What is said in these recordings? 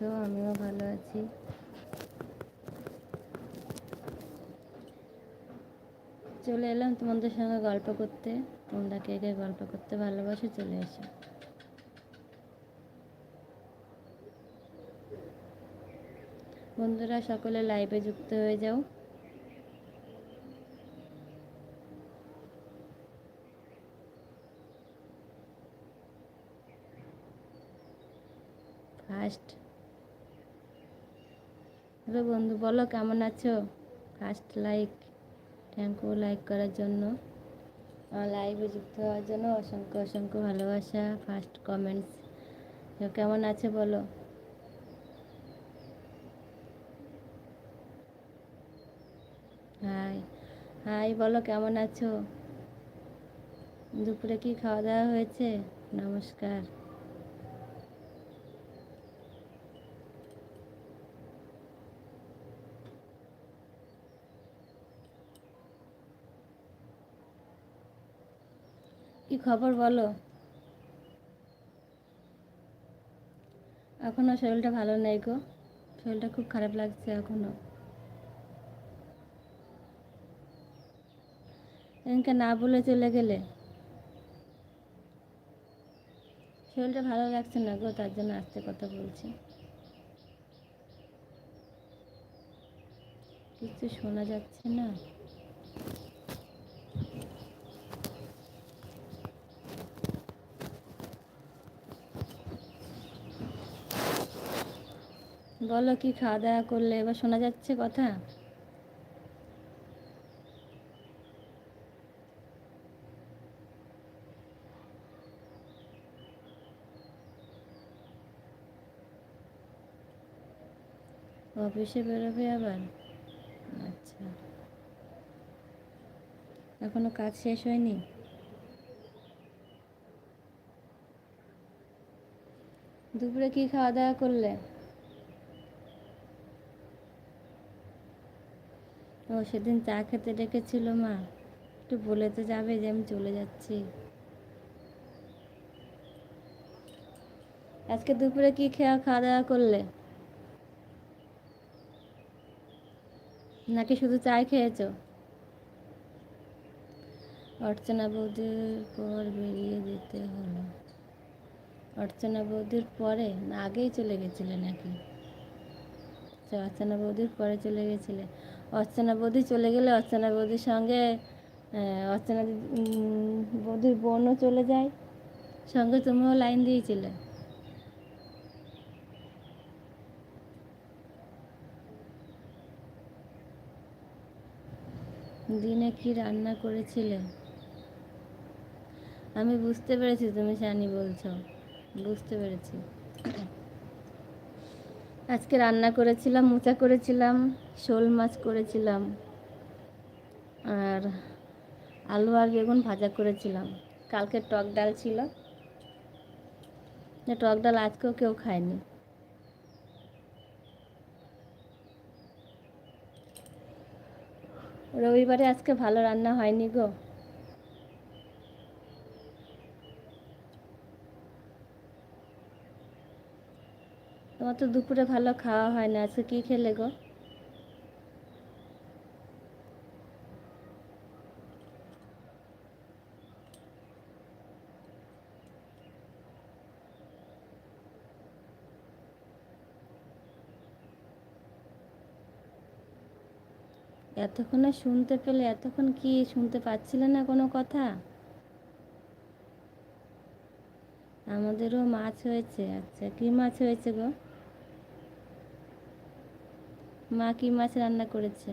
তো আমিও ভালো আছি। চলে এলাম তোমাদের সঙ্গে গল্প করতে। তোমরা কে কে গল্প করতে ভালোবাসো চলে এসো। বন্ধুরা, সকলে লাইভে যুক্ত হয়ে যাও। ফার্স্ট হ্যালো বন্ধু, বলো কেমন আছো? First like thank you like করার জন্য। লাইভে যুক্ত হওয়ার জন্য অসংখ্য অসংখ্য ভালোবাসা। ফার্স্ট কমেন্টস কেমন আছে বলো? হাই হাই বলো কেমন আছো? দুপুরে কি খাওয়া দাওয়া হয়েছে? নমস্কার কি খবর বলো? এখনও শরীরটা ভালো নেই গো। শরীরটা খুব খারাপ লাগছে এখনও। এদিনকে না বলে চলে গেলে? শরীরটা ভালো লাগছে না গো, তার জন্য আস্তে কথা বলছি। কিছু শোনা যাচ্ছে না। বলো কি খাওয়া দাওয়া করলে? এবার শোনা যাচ্ছে কথা? অফিসে বেরোবে আবার? আচ্ছা। এখনও কাজ শেষ হয়নি? দুপুরে কি খাওয়া দাওয়া করলে? ও সেদিন চা খেতে ডেকেছিল মা। একটু বলে তো যাবে যে আমি চলে যাচ্ছি। আজকে দুপুরে কি খেয়া খাওয়া দাওয়া করলে? নাকি শুধু চাই খেয়েছো? অর্চনা বৌদির পর বেরিয়ে যেতে হলো। অর্চনা বৌদির পরে? না আগেই চলে গেছিলে নাকি? আচ্ছা, অর্চনা বৌদির পরে চলে গেছিলে। অর্চনা বৌদি চলে গেলে অর্চনা বৌদির সঙ্গে অর্চনা বৌদির বোনও চলে যায়। সঙ্গে তুমিও লাইন দিয়েছিলে। দিনে কি রান্না করেছিলে? আমি বুঝতে পেরেছি তুমি শানি বলছো। বুঝতে পেরেছি। আজকে রান্না করেছিলাম, মোচা করেছিলাম, শোল মাছ করেছিলাম, আর আলু আর বেগুন ভাজা করেছিলাম। কালকে টক ডাল ছিল। টক ডাল আজকেও কেউ খায়নি। রবিবারে আজকে ভালো রান্না হয়নি গো। তোমার তো দুপুরে ভালো খাওয়া হয় না। আজকে কি খেলে গো? এতক্ষণে শুনতে পেলে, এতক্ষণ কি শুনতে পাচ্ছিলে না কোনো কথা? আমাদেরও মাছ হয়েছে। আচ্ছা কি মাছ হয়েছে গো? মা কি মাছ রান্না করেছে?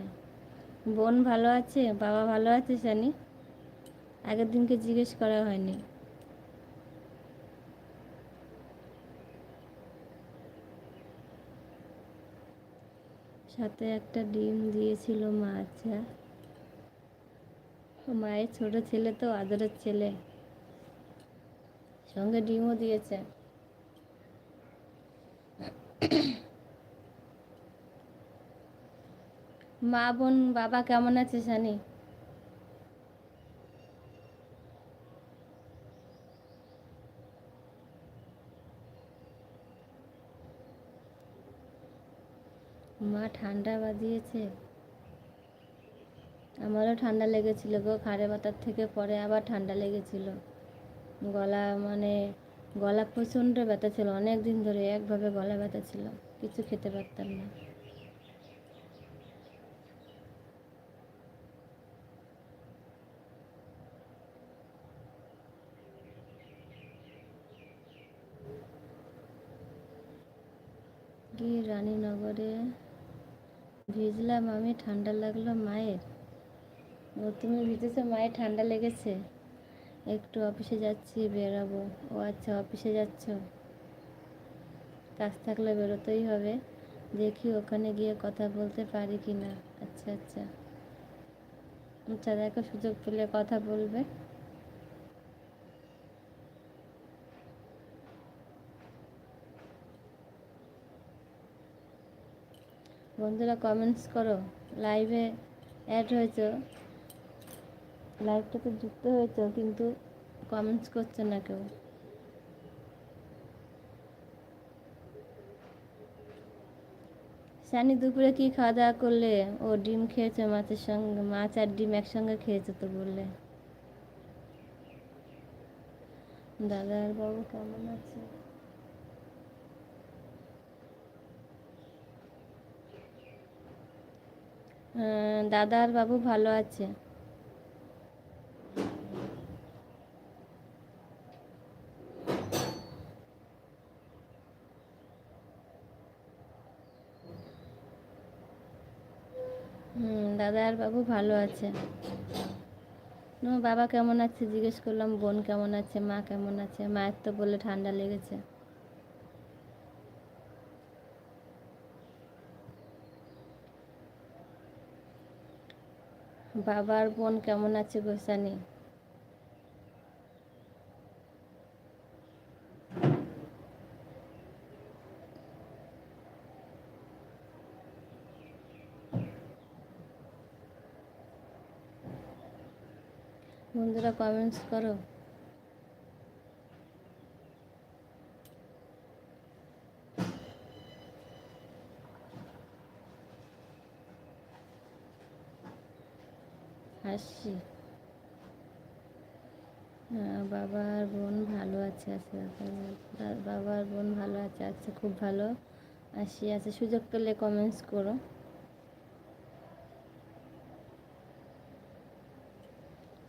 বোন ভালো আছে? বাবা ভালো আছে জানি আগের দিনকে জিজ্ঞেস করা হয়নি। সাথে একটা ডিম দিয়েছিল মা আচ্ছা। মায়ের ছোট ছেলে তো, আদরের ছেলে। সঙ্গে ডিমও দিয়েছে। মা, বোন, বাবা কেমন আছে জানি? মা ঠান্ডা বাজিয়েছে। আমারও ঠান্ডা লেগেছিল গো, খাড়ে বাতার থেকে পরে আবার ঠান্ডা লেগেছিল। গলা মানে গলা প্রচণ্ড ব্যথা ছিল, অনেক দিন ধরে একভাবে গলা ব্যথা ছিল, কিছু খেতে পারতাম না। রানীনগরে ভিজলাম আমি, ঠান্ডা লাগল মায়ের। ও, তুমি ভিজেছো? মায়ের ঠান্ডা লেগেছে? একটু অফিসে যাচ্ছি, বেরোবো। ও আচ্ছা অফিসে যাচ্ছ? কাজ থাকলে বেরোতেই হবে। দেখি ওখানে গিয়ে কথা বলতে পারি কি না আচ্ছা আচ্ছা। আচ্ছা দেখো সুযোগ পেলে কথা বলবে। বন্ধুরা কমেন্টস করো। লাইভে অ্যাড হয়েছ। লাইভটাতে যুক্ত হয়েছ, কিন্তু কমেন্টস করছে না কেউ। সানি দুপুরে কি খাওয়া দাওয়া করলে? ও ডিম খেয়েছে, মাছের সঙ্গে, মাছ আর ডিম একসঙ্গে খেয়েছে তো বললে। দাদা আর বাবু কেমন আছে? দাদা আর বাবু ভালো আছে। হুম দাদা আর বাবু ভালো আছে। বাবা কেমন আছে? জিজ্ঞেস করলাম, বোন কেমন আছে? মা কেমন আছে? মায়ের তো বললে ঠান্ডা লেগেছে। বাবার বোন কেমন আছে গোসানি বন্ধুরা কমেন্টস করো হাসি হ্যাঁ, বাবা আর বোন ভালো আছে আছে বাবা আর বোন ভালো আছে আছে খুব ভালো। আসি আছে সুযোগ পেলে কমেন্টস করো।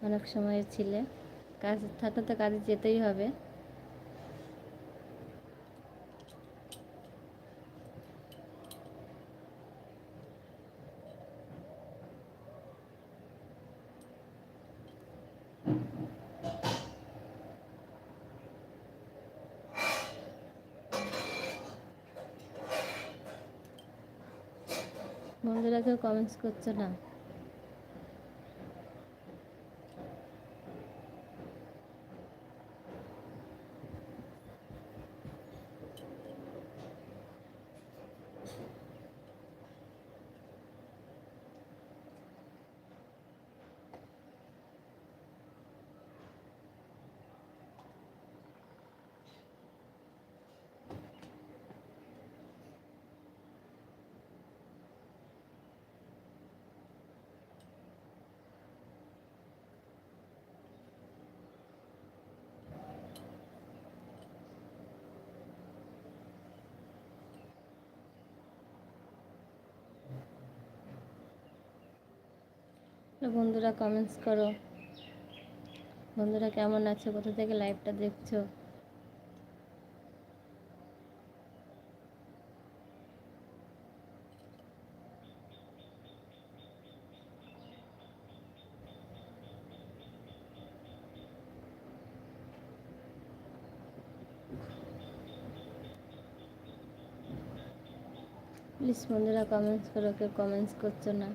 অনেক সময় ছিলে। কাজ থাকতে তো কাজে যেতেই হবে। বন্ধুরা কেউ কমেন্টস করছ না? বন্ধুরা কমেন্টস করো। বন্ধুরা কেমন আছো? কোথা থেকে লাইভটা দেখছ? প্লিজ বন্ধুরা কমেন্টস করো, কেউ কমেন্টস করছ না।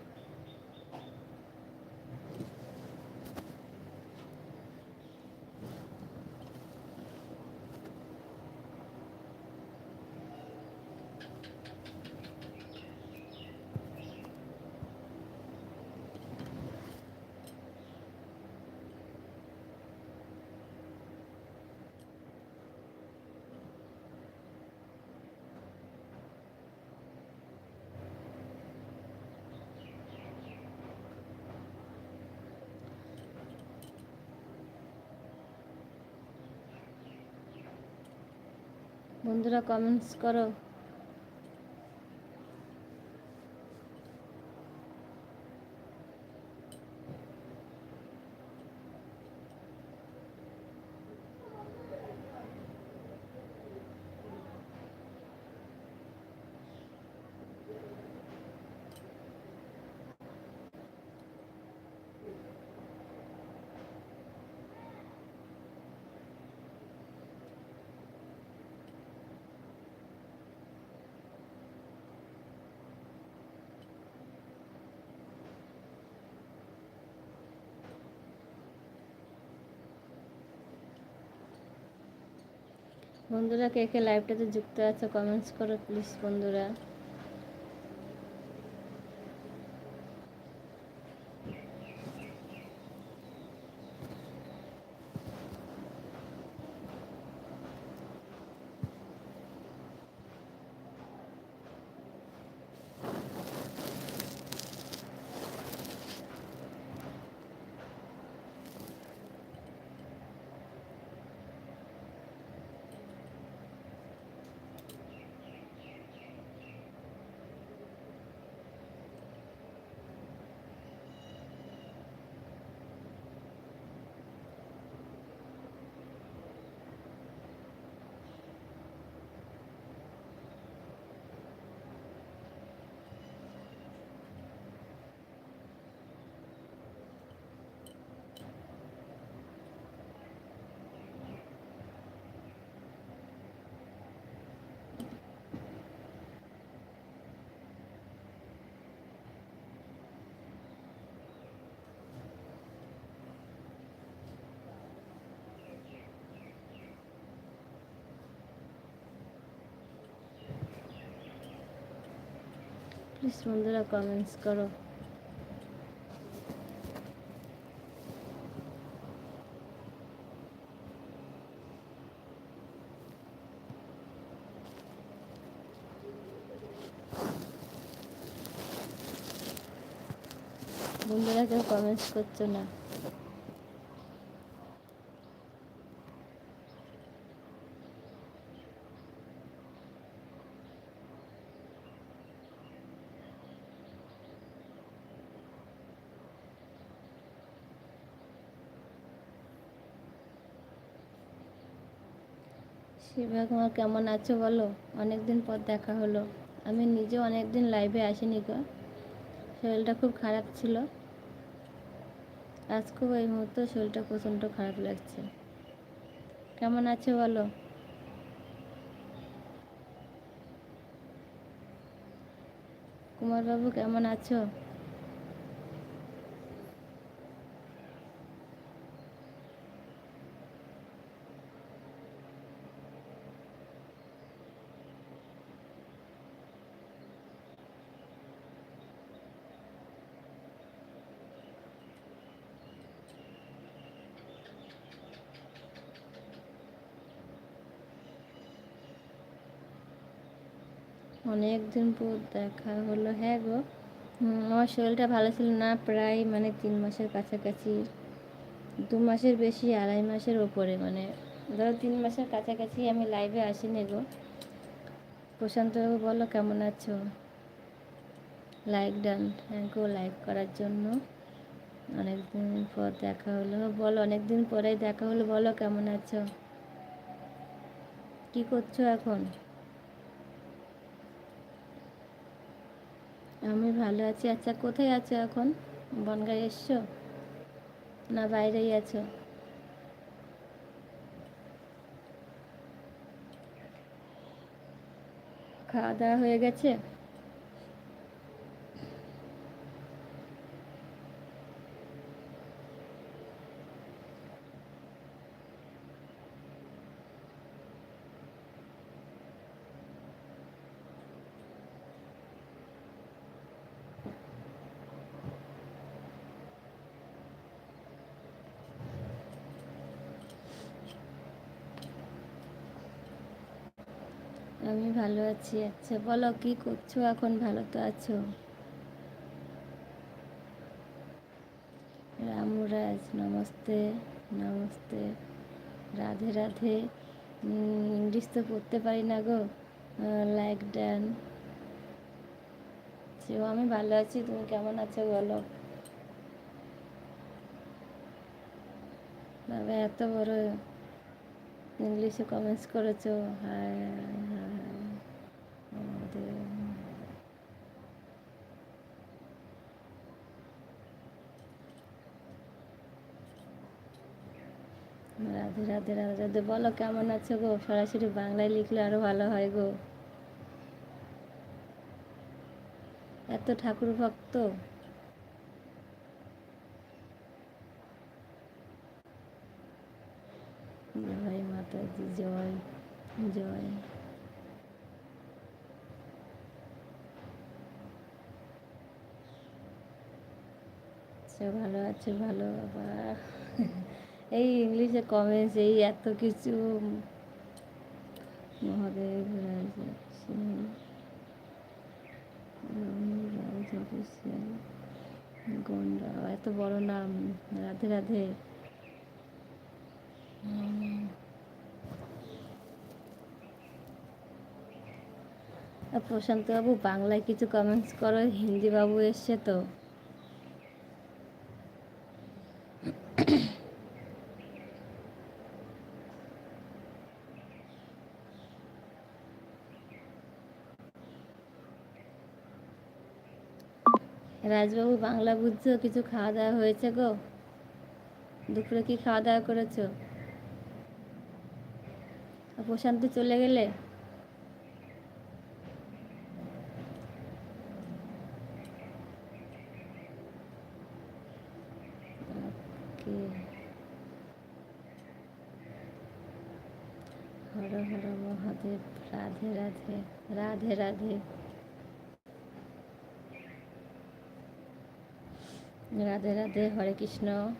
বন্ধুরা কমেন্টস করো। বন্ধুরা কে কে লাইভটাতে যুক্ত আছে কমেন্টস করো প্লিজ বন্ধুরা প্লিজ বন্ধুরা কমেন্টস করো বন্ধুরা কেউ কমেন্টস করছ না। শিবা কুমার কেমন আছো বলো? অনেক দিন পর দেখা হলো। আমি নিজেও অনেক দিন লাইভে আসিনি গো। শরীরটা খুব খারাপ ছিল। আজকেও এই মুহূর্তে শরীরটা প্রচণ্ড খারাপ লাগছে। কেমন আছো বলো? কুমারবাবু কেমন আছো? অনেক দিন পর দেখা হলো হ্যাঁ গো। আমার শরীরটা ভালো ছিল না, প্রায় মানে তিন মাসের কাছাকাছি, দু মাসের বেশি, আড়াই মাসের ওপরে মানে। ধরো তিন মাসের কাছাকাছি আমি লাইভে আসিনি গো। প্রশান্তবাবু বলো কেমন আছো? Like done thank you like করার জন্য। অনেকদিন পর দেখা হলো। বলো, অনেকদিন পরেই দেখা হলো, বলো কেমন আছো? কি করছ এখন? আমি ভালো আছি। আচ্ছা কোথায় আছো এখন? বনগাঁ এসছো? না বাইরেই আছো? খাওয়া দাওয়া হয়ে গেছে আমি ভালো আছি। আচ্ছা বলো কি করছ? এখন ভালো তো আছো? রামরাজ নমস্তে নমস্তে। রাধে রাধে। ইংলিশ তো পড়তে পারি না গো। লাইক ড্যান সেও আমি ভালো আছি। তুমি কেমন আছো বলো? বাবা, এত বড় ইংলিশে কমেন্টস করেছ। হাই হাই আমাদের রাধে রাধে রাধে রাধে। বলো, কেমন আছো গো? সরাসরি বাংলায় লিখলে আরও ভালো হয় গো। এত ঠাকুর ভক্ত। জয় মাতাজি, জয় জয়। সে ভালো আছে, ভালো আবার। এই ইংলিশে কমেন্টস এই এত কিছু। মহাদেব গন্ডা এত বড় নাম। রাধে রাধে। প্রশান্ত বাবু, বাংলায় কিছু কমেন্টস করো হিন্দি বাবু এসছে তো। রাজবাবু বাংলা বুঝছ? কিছু খাওয়া দাওয়া হয়েছে গো? দুপুরে কি খাওয়া দাওয়া করেছ? প্রশান্ত চলে গেলে? হর হর মহাদেব, রাধে রাধে রাধে রাধে। রাধে রাধে, হরে কৃষ্ণ।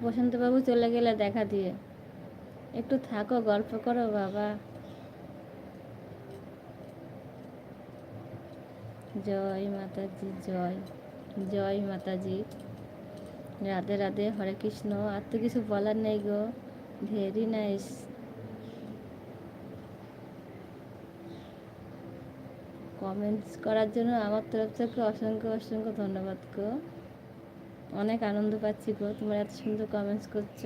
প্রশান্তবাবু চলে গেলে দেখা দিয়ে। একটু থাকো, গল্প করো, বাবা। জয় মাতাজি, জয়। জয় মাতাজি। রাধে রাধে, হরে কৃষ্ণ। আর তো কিছু বলার নেই গো। ভেরি নাইস কমেন্টস করার জন্য আমার তরফ থেকে অসংখ্য অসংখ্য ধন্যবাদ গো। অনেক আনন্দ পাচ্ছি গো, তোমরা এত সুন্দর কমেন্টস করছ।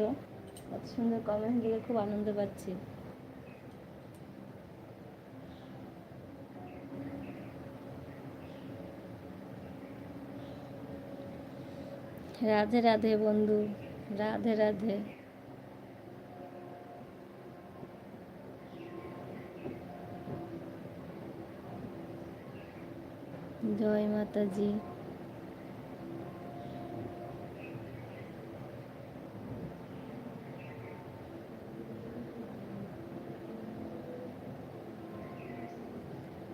এত সুন্দর কমেন্টস দেখে খুব আনন্দ পাচ্ছি। রাধে রাধে বন্ধু, রাধে রাধে। জয় মাতাজি।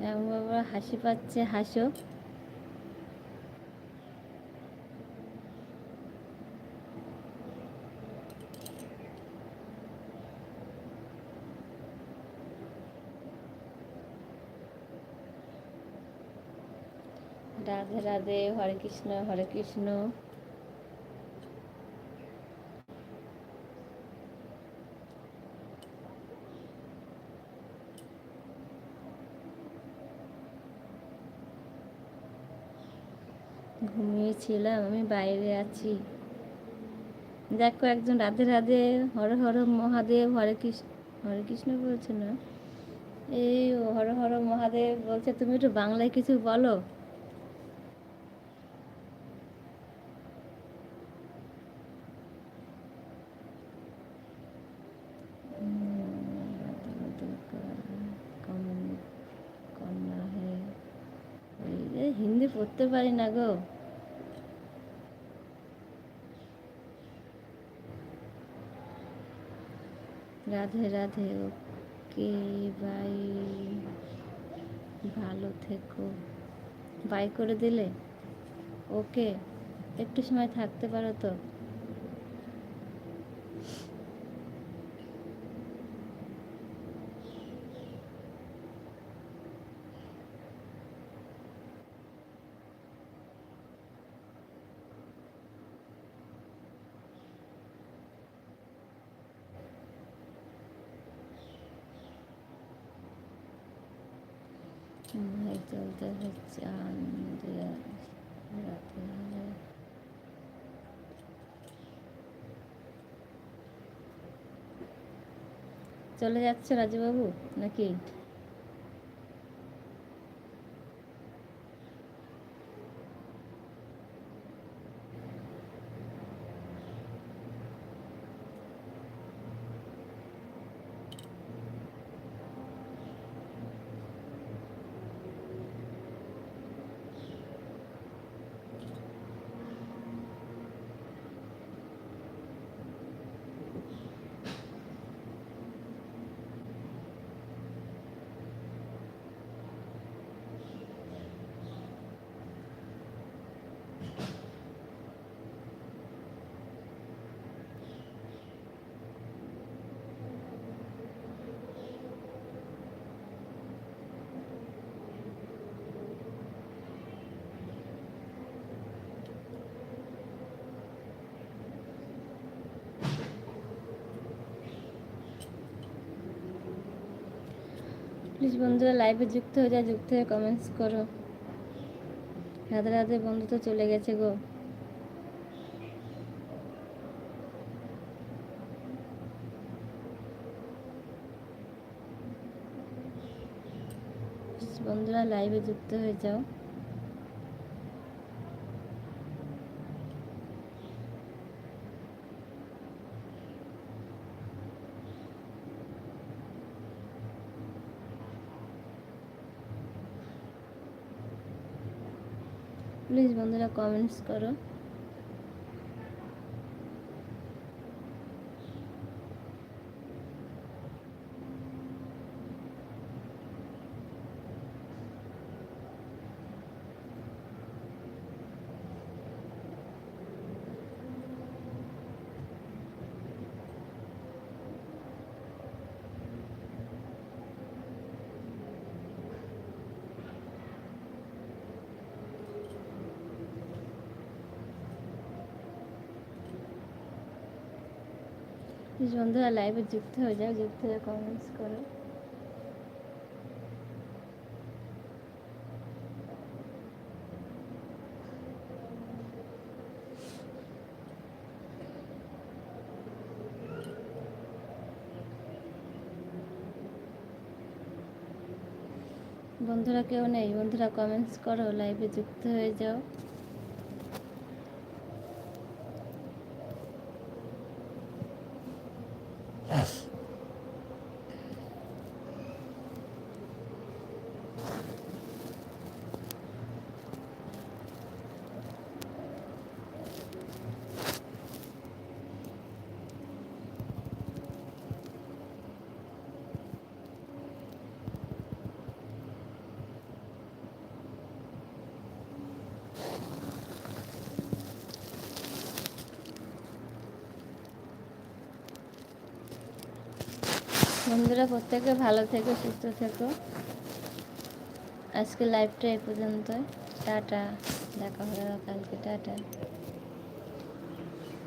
এমন বাবা হাসি পাচ্ছে হাসো। রাধে রাধে হরে কৃষ্ণ হরে কৃষ্ণ। ঘুমিয়েছিলাম, আমি বাইরে আছি। দেখো একজন রাধে রাধে হর হর মহাদেব, হরে কৃষ্ণ হরে কৃষ্ণ বলছে না? এই হর হর মহাদেব বলছে, তুমি একটু বাংলায় কিছু বলো কন্যা হে এই যে হিন্দি পড়তে পারি না গো। Radhe Radhe, okay, bye. ভালো থেকো। বাই করে দিলে? ওকে, একটু সময় থাকতে পারো তো? ভাই চলতে হচ্ছে আন্দ্রিয়া রাতে হলে চলে যাচ্ছে রাজুবাবু নাকি? প্লিজ বন্ধুরা লাইভে যুক্ত হয়ে যায় যুক্ত হয়ে কমেন্টস করো। রাতে রাধে, বন্ধু তো চলে গেছে গো। বন্ধুরা লাইভে যুক্ত হয়ে যাও প্লিজ বন্ধুরা কমেন্টস করো প্লিজ বন্ধুরা লাইভে যুক্ত হয়ে যাও, যুক্ত হয়ে কমেন্টস করো। বন্ধুরা, কেউ নেই। বন্ধুরা কমেন্টস করো লাইভে যুক্ত হয়ে যাও। Yes. বন্ধুরা, প্রত্যেকে ভালো থেকো, সুস্থ থেকো। আজকে লাইভটা এই পর্যন্ত টাটা, দেখা হয়ে কালকে। টাটা।